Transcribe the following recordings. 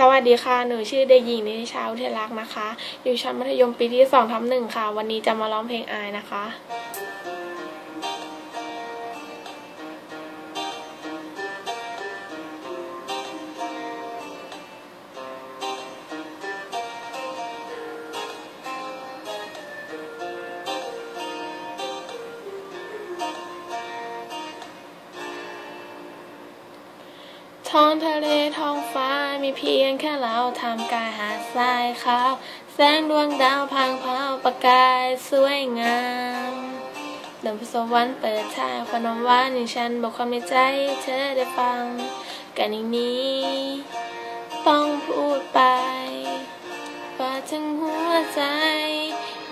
สวัสดีค่ะ หนูชื่อเด็กหญิงนิชาอุเทลักษ์นะคะ อยู่ชั้นมัธยมปีที่สองทับหนึ่งค่ะ วันนี้จะมาร้องเพลงอายนะคะ ท้องทะเลท้องฟ้ามีเพียงแค่เราทำกายหาดทรายขาวแสงดวงดาวพังเผาประกายสวยงามเดินพสวรรค์เปิดทางพนมหวานอย่างฉันบอกความในใจเธอได้ฟัง กันอย่างนี้ ต้องพูดไปว่าทั้งหัวใจ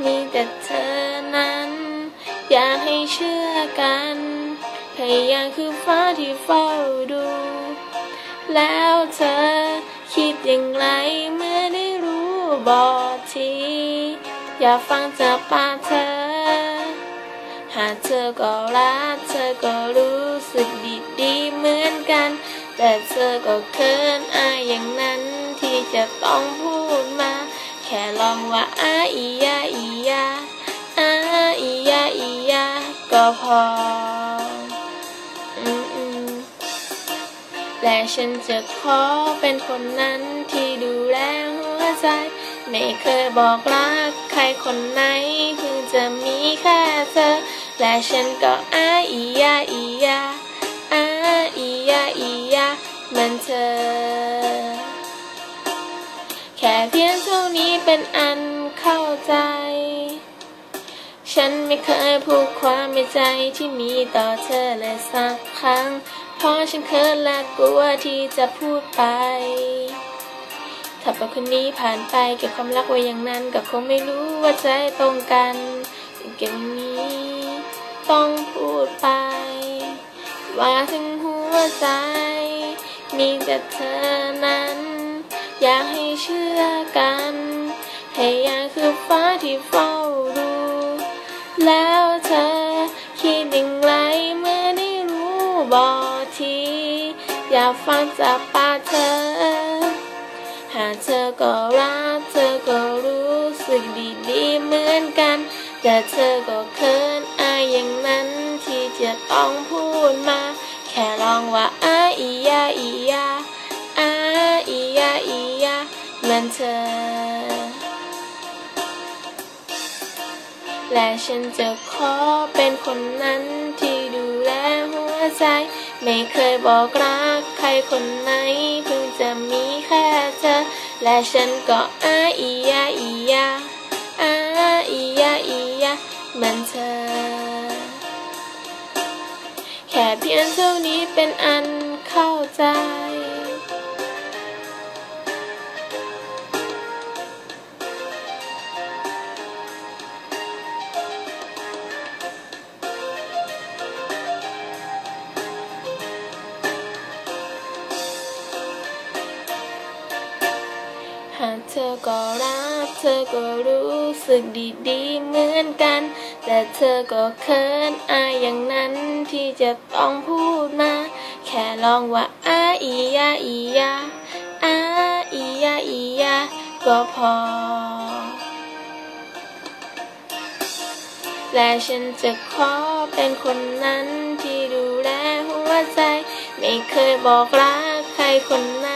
มีแต่เธอนั้น อยากให้เชื่อกันพยายามคือฟ้าที่เฝ้าดู แล้วเธอ คิดอย่างไรเมื่อได้รู้บอกที อย่าฟังจากปากเธอ หากเธอก็รักเธอก็รู้สึกดีดีเหมือนกัน แต่เธอก็เคินอายอย่างนั้นที่จะต้องพูดมา แค่ลองว่าอาอียาอียาอาอียาอียาก็พอ และฉันจะขอเป็นคนนั้นที่ดูแลหัวใจ ไม่เคยบอกรักใครคนไหนเพิ่งจะมีแค่เธอ และฉันก็อาอียาอียาอาอียาอียาเหมือนเธอ แค่เพียงเท่านี้เป็นอันเข้าใจ ฉันไม่เคยพูดความในใจที่มีต่อเธอเลยสักครั้ง ราะฉันเคินและกลัวที่จะพูดไป ถ้าเป็นคนนี้ผ่านไปเก็บความรักไว้อย่างนั้น ก็คงไม่รู้ว่าใจตรงกันเก็บนี้ ต้องพูดไป ว่าถึงหัวใจ มีแต่เธอนั้น อยากให้เชื่อกันพยายาคือฟ้าที่เฝ้าดูแล้ว ทีอยากฟังจากปากเธอ หากเธอก็รักเธอก็รู้สึกดีๆเหมือนกัน แต่เธอก็เคินอายอย่างนั้นที่จะต้องพูดมา แค่ลองว่าอาอียาอียาอาอียาอียาเหมือนเธอและฉันจะขอเป็นคนนั้นที่ดูแลหัวใจ ไม่เคยบอกรักใครคนไหนเพิ่งจะมีแค่เธอ และฉันก็อาอียาอียาอาอียาอียาเหมือนเธอ แค่เพียงเท่านี้เป็นอันเข้าใจากเธอก็รัก เธอก็รู้สึกดีๆเหมือนกัน แต่เธอก็เคินอายอย่างนั้นที่จะต้องพูดมา แค่ลองว่าอาอียาอียาอาอียาอียาก็พอ และฉันจะขอเป็นคนนั้นที่ดูแลหัวใจ ไม่เคยบอกรักใครคนไหน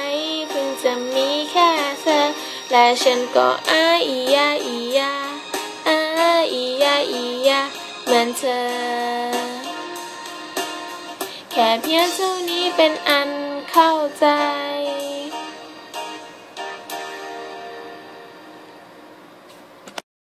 และฉันก็อาอียาอียาอาอียาอียาเหมือนเธอ แค่เพียงเท่านี้เป็นอันเข้าใจ